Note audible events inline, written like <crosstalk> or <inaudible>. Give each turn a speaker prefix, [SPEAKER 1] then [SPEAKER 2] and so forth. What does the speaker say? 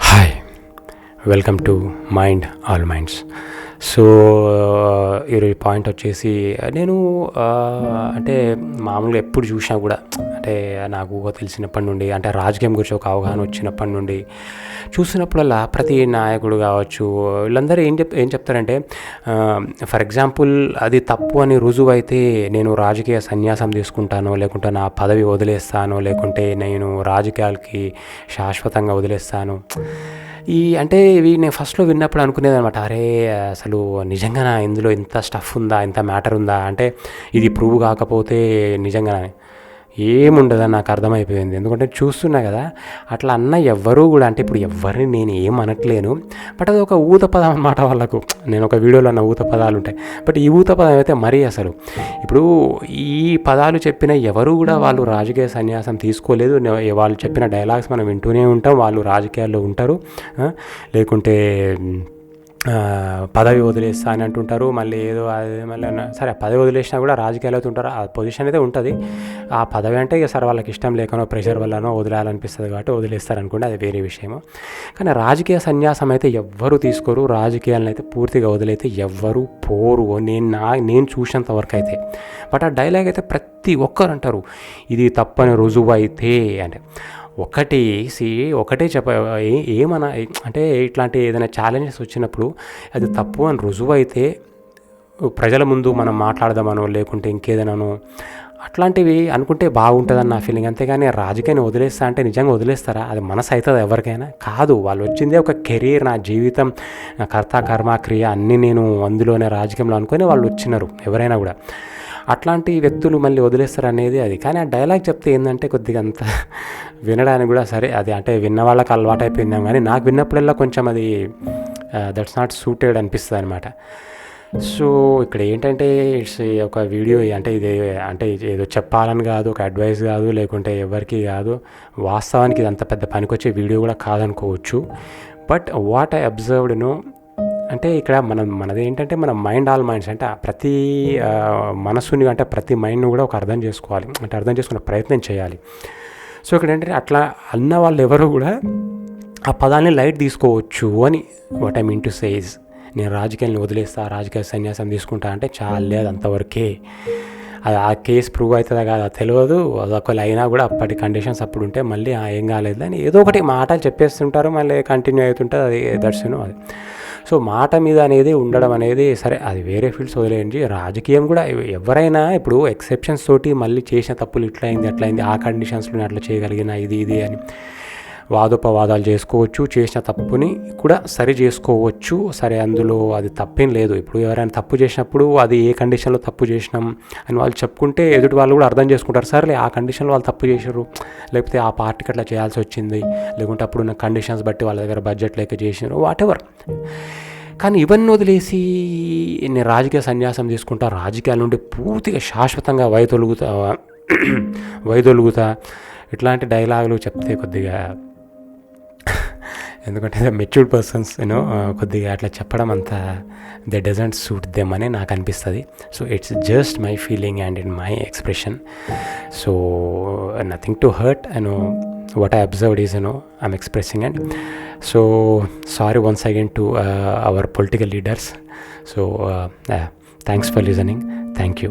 [SPEAKER 1] Hi, welcome to Mind All Minds. So, uh, ఈరోజు point వచ్చేసి నేను అంటే మామూలుగా ఎప్పుడు చూసినా కూడా అంటే నాకు తెలిసినప్పటి నుండి అంటే రాజకీయం గురించి ఒక అవగాహన వచ్చినప్పటి నుండి చూసినప్పుడల్లా ప్రతి నాయకుడు కావచ్చు వీళ్ళందరూ ఏం చెప్ ఏం చెప్తారంటే ఫర్ ఎగ్జాంపుల్ అది తప్పు అని రుజువు అయితే నేను రాజకీయ సన్యాసం తీసుకుంటాను లేకుంటే నా పదవి వదిలేస్తాను లేకుంటే నేను రాజకీయాలకి శాశ్వతంగా వదిలేస్తాను. ఈ అంటే ఇవి నేను ఫస్ట్లో విన్నప్పుడు అనుకునేది అనమాట అరే అసలు నిజంగా ఇందులో ఇంత స్టఫ్ ఉందా ఇంత మ్యాటర్ ఉందా? అంటే ఇది ప్రూవ్ కాకపోతే నిజంగా ఏముండదని నాకు అర్థమైపోయింది. ఎందుకంటే చూస్తున్నా కదా అట్లా అన్న ఎవ్వరూ కూడా అంటే ఇప్పుడు ఎవరిని నేను ఏం అనట్లేను. బట్ అది ఒక ఊత పదం అనమాట వాళ్ళకు. నేను ఒక వీడియోలో అన్న ఊత పదాలు ఉంటాయి. బట్ ఈ ఊత పదం అయితే మరీ అసలు. ఇప్పుడు ఈ పదాలు చెప్పిన ఎవరు కూడా వాళ్ళు రాజకీయ సన్యాసం తీసుకోలేదు. వాళ్ళు చెప్పిన డైలాగ్స్ మనం వింటూనే ఉంటాం. వాళ్ళు రాజకీయాల్లో ఉంటారు. లేకుంటే పదవి వదిలేస్తా అని అంటుంటారు. మళ్ళీ ఏదో అది మళ్ళీ సరే పదవి వదిలేసినా కూడా రాజకీయాలు అయితే ఉంటారు. ఆ పొజిషన్ అయితే ఉంటుంది. ఆ పదవి అంటే ఇక సరే వాళ్ళకి ఇష్టం లేకనో ప్రెషర్ వల్లనో వదిలేయాలనిపిస్తుంది కాబట్టి వదిలేస్తారు అనుకోండి అది వేరే విషయము. కానీ రాజకీయ సన్యాసం అయితే ఎవ్వరు తీసుకోరు. రాజకీయాలను అయితే పూర్తిగా వదిలైతే ఎవ్వరు పోరు. నేను నా నేను చూసినంత వరకు అయితే. బట్ ఆ డైలాగ్ అయితే ప్రతి ఒక్కరు అంటారు. ఇది తప్పని రుజువు అయితే అంటే ఒకటి వేసి ఒకటే చెప్ప ఏమన అంటే ఇట్లాంటి ఏదైనా ఛాలెంజెస్ వచ్చినప్పుడు అది తప్పు అని రుజువు అయితే ప్రజల ముందు మనం మాట్లాడదామనో లేకుంటే ఇంకేదైనానో అట్లాంటివి అనుకుంటే బాగుంటుందని నా ఫీలింగ్ అంతేగాని రాజకీయాన్ని వదిలేస్తా అంటే నిజంగా వదిలేస్తారా? అది మనసు అవుతుంది ఎవరికైనా? కాదు. వాళ్ళు వచ్చిందే ఒక కెరీర్ నా జీవితం నా కర్త కర్మ క్రియ అన్నీ నేను అందులోనే రాజకీయంలో అనుకొని వాళ్ళు వచ్చినారు. ఎవరైనా కూడా. అట్లాంటి వ్యక్తులు మళ్ళీ వదిలేస్తారు అనేది అది. కానీ ఆ డైలాగ్ చెప్తే ఏంటంటే కొద్దిగా అంత వినడానికి కూడా సరే అది అంటే విన్న వాళ్ళకి అలవాటు అయిపోయిందాం కానీ నాకు విన్నప్పుడల్లా కొంచెం అది దట్స్ నాట్ సూటెడ్ అనిపిస్తుంది అనమాట సో ఇక్కడ ఏంటంటే ఇట్స్ ఒక వీడియో అంటే ఇది అంటే ఏదో చెప్పాలని కాదు ఒక అడ్వైస్ కాదు లేకుంటే ఎవరికి కాదు. వాస్తవానికి ఇది అంత పెద్ద పనికొచ్చే వీడియో కూడా కాదనుకోవచ్చు. But what I observed no అంటే ఇక్కడ మనం మనది ఏంటంటే మన మైండ్ ఆల్ మైండ్స్ అంటే ప్రతి మనసుని అంటే ప్రతి మైండ్ను కూడా ఒక అర్థం చేసుకోవాలి. అంటే అర్థం చేసుకునే ప్రయత్నం చేయాలి. సో ఇక్కడ ఏంటంటే అట్లా అన్న వాళ్ళు ఎవరు కూడా ఆ పదాన్ని లైట్ తీసుకోవచ్చు అని what I mean to say నేను రాజకీయాన్ని వదిలేస్తా రాజకీయ సన్యాసం తీసుకుంటా అంటే చాలా లేదు అంతవరకే. అది ఆ కేసు ప్రూవ్ అవుతుందా కాదా తెలియదు అది ఒకవేళ అయినా కూడా అప్పటి కండిషన్స్ అప్పుడు ఉంటే మళ్ళీ ఏం కాలేదు అని ఏదో ఒకటి మాటలు చెప్పేస్తుంటారు మళ్ళీ కంటిన్యూ అవుతుంటుంది అది దర్శనం అది. సో మాట మీద అనేది ఉండడం అనేది సరే అది వేరే ఫీల్డ్స్ వదిలేయండి. రాజకీయం కూడా ఎవరైనా ఇప్పుడు ఎక్సెప్షన్స్ తోటి మళ్ళీ చేసిన తప్పులు ఇట్లా అయింది అట్లా అయింది ఆ కండిషన్స్లో అట్లా చేయగలిగిన ఇది ఇది అని. వాదోపవాదాలు చేసుకోవచ్చు చేసిన తప్పుని కూడా సరి చేసుకోవచ్చు. సరే అందులో అది తప్పేం లేదు. ఇప్పుడు ఎవరైనా తప్పు చేసినప్పుడు అది ఏ కండిషన్లో తప్పు చేసినాం అని వాళ్ళు చెప్పుకుంటే ఎదుటి వాళ్ళు కూడా అర్థం చేసుకుంటారు. సరేలే ఆ కండిషన్లో వాళ్ళు తప్పు చేశారు లేకపోతే ఆ పార్టీకి అట్లా చేయాల్సి వచ్చింది. లేకుంటే అప్పుడున్న కండిషన్స్ బట్టి వాళ్ళ దగ్గర బడ్జెట్ లేక చేసినారు వాట్ ఎవర్ కానీ ఇవన్నీ వదిలేసి నేను రాజకీయ సన్యాసం తీసుకుంటా రాజకీయాల నుండి పూర్తిగా శాశ్వతంగా వైదొలుగుతా <clears throat> వైదొలుగుతా ఇట్లాంటి డైలాగులు చెప్తే కొద్దిగా ఎందుకంటే మెచ్యూర్డ్ పర్సన్స్ యూ కొద్దిగా అట్లా చెప్పడం అంత ద డజంట్ సూట్ దెమ్ అనే నాకు అనిపిస్తుంది. So it's just my feeling and in my expression so nothing to hurt Anu what I observed is you know I'm expressing and so sorry once again to our political leaders so thanks for listening thank you